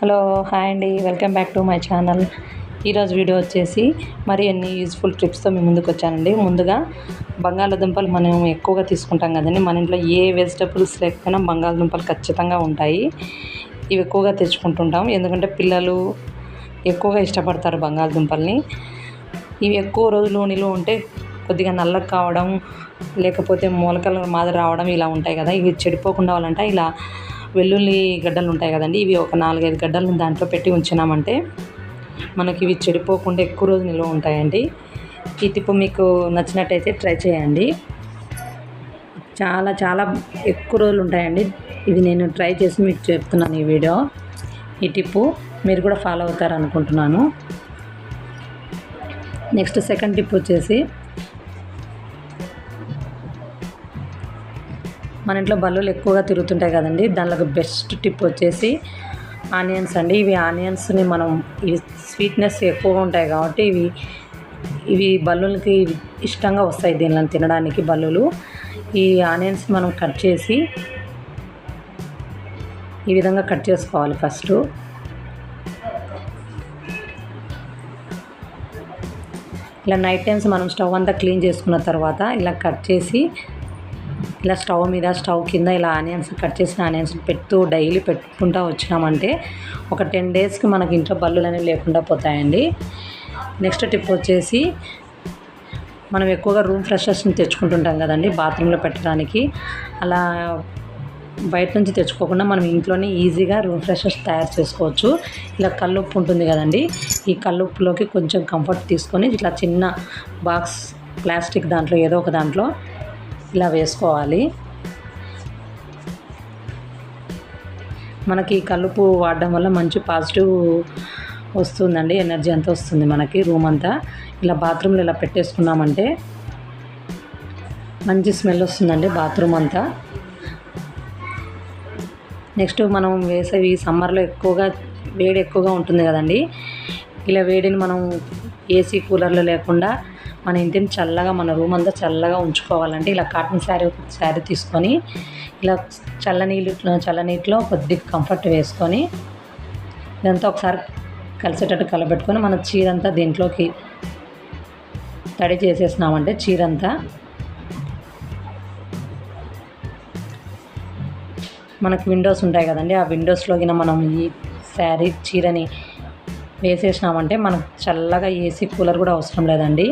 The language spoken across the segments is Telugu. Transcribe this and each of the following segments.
హలో హాయ్ అండి. Welcome back to my channel. ఈరోజు వీడియో వచ్చేసి మరి ఎన్ని యూజ్ఫుల్ ట్రిప్స్తో మీ ముందుకు వచ్చానండి. ముందుగా బంగాళాదుంపలు మనం ఎక్కువగా తీసుకుంటాం కదండి. మన ఇంట్లో ఏ వెజిటబుల్స్ లేకపోయినా బంగాళదుంపలు ఖచ్చితంగా ఉంటాయి. ఇవి ఎక్కువగా తెచ్చుకుంటుంటాం. ఎందుకంటే పిల్లలు ఎక్కువగా ఇష్టపడతారు బంగాళదుంపల్ని. ఇవి ఎక్కువ రోజులు నీళ్ళు ఉంటే కొద్దిగా నల్లగా కావడం లేకపోతే మూలకలు మాదిరి రావడం ఇలా ఉంటాయి కదా. ఇవి చెడిపోకుండా వాళ్ళంటే ఇలా వెల్లుల్లి గడ్డలు ఉంటాయి కదండి ఇవి ఒక నాలుగైదు గడ్డలు దాంట్లో పెట్టి ఉంచినామంటే మనకి ఇవి చెడిపోకుండా ఎక్కువ రోజు నిల్వ ఉంటాయండి. ఈ టిప్పు మీకు నచ్చినట్టయితే ట్రై చేయండి. చాలా చాలా ఎక్కువ రోజులు ఉంటాయండి. ఇది నేను ట్రై చేసి మీకు చెప్తున్నాను ఈ వీడియో. ఈ టిప్పు మీరు కూడా ఫాలో అవుతారు అనుకుంటున్నాను నెక్స్ట్ సెకండ్ టిప్ వచ్చేసి మన ఇంట్లో బల్లులు ఎక్కువగా తిరుగుతుంటాయి కదండి. దానిలో బెస్ట్ టిప్ వచ్చేసి ఆనియన్స్ అండి. ఇవి ఆనియన్స్ని మనం ఇవి స్వీట్నెస్ ఎక్కువగా ఉంటాయి కాబట్టి ఇవి ఇవి బల్లులకి ఇష్టంగా వస్తాయి దీనిలో తినడానికి బల్లులు. ఈ ఆనియన్స్ మనం కట్ చేసి ఈ విధంగా కట్ చేసుకోవాలి ఫస్ట్. ఇలా నైట్ టైమ్స్ మనం స్టవ్ అంతా క్లీన్ చేసుకున్న తర్వాత ఇలా కట్ చేసి ఇలా స్టవ్ మీద స్టవ్ కింద ఇలా ఆనియన్స్ కట్ చేసిన ఆనియన్స్ పెడుతూ డైలీ పెట్టుకుంటూ వచ్చినామంటే ఒక టెన్ డేస్కి మనకి ఇంట్లో బల్లులు అనేవి లేకుండా పోతాయండి. నెక్స్ట్ టిప్ వచ్చేసి మనం ఎక్కువగా రూమ్ ఫ్రెషర్స్ని తెచ్చుకుంటుంటాం కదండి బాత్రూంలో పెట్టడానికి. అలా బయట నుంచి తెచ్చుకోకుండా మనం ఇంట్లోనే ఈజీగా రూమ్ ఫ్రెషర్స్ తయారు చేసుకోవచ్చు. ఇలా కల్లుప్పు ఉంటుంది కదండి ఈ కల్లుప్పులోకి కొంచెం కంఫర్ట్ తీసుకొని ఇట్లా చిన్న బాక్స్ ప్లాస్టిక్ దాంట్లో ఏదో ఒక దాంట్లో ఇలా వేసుకోవాలి. మనకి కలుపు వాడడం వల్ల మంచి పాజిటివ్ వస్తుందండి ఎనర్జీ అంతా వస్తుంది మనకి రూమ్ అంతా. ఇలా బాత్రూంలో ఇలా పెట్టేసుకున్నామంటే మంచి స్మెల్ వస్తుందండి బాత్రూమ్ అంతా. నెక్స్ట్ మనం వేసేవి సమ్మర్లో ఎక్కువగా వేడి ఎక్కువగా ఉంటుంది కదండి. ఇలా వేడిని మనం ఏసీ కూలర్లు లేకుండా మన ఇంటిని చల్లగా మన రూమ్ అంతా చల్లగా ఉంచుకోవాలంటే ఇలా కాటన్ శారీ శారీ తీసుకొని ఇలా చల్లనీళ్ళు చల్లనీటిలో కొద్దిగా కంఫర్ట్ వేసుకొని ఇదంతా ఒకసారి కలిసేటట్టు కలబెట్టుకొని మన చీరంతా దీంట్లోకి తడి చేసేసినామంటే చీరంతా మనకు విండోస్ ఉంటాయి కదండి. ఆ విండోస్లోకి మనం ఈ శారీ చీరని వేసేసినామంటే మనకు చల్లగా ఏసీ కూలర్ కూడా అవసరం లేదండి.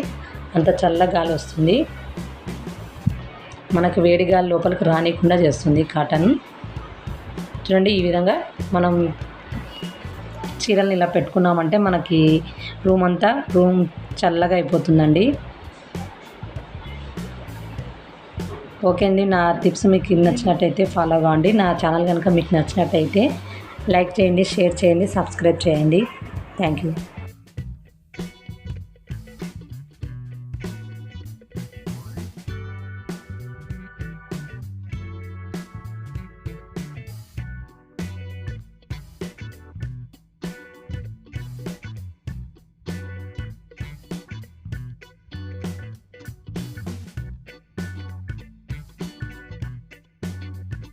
అంత చల్ల గాలి వస్తుంది. మనకు వేడి గాలి లోపలికి రానికుండా చేస్తుంది కాటన్. చూడండి ఈ విధంగా మనం చీరల్ని ఇలా పెట్టుకున్నామంటే మనకి రూమ్ అంతా రూమ్ చల్లగా అయిపోతుందండి. ఓకే అండి నా టిప్స్ మీకు నచ్చినట్టయితే ఫాలో కావండి నా ఛానల్ కనుక మీకు నచ్చినట్టయితే లైక్ చేయండి షేర్ చేయండి సబ్స్క్రైబ్ చేయండి. Thank you.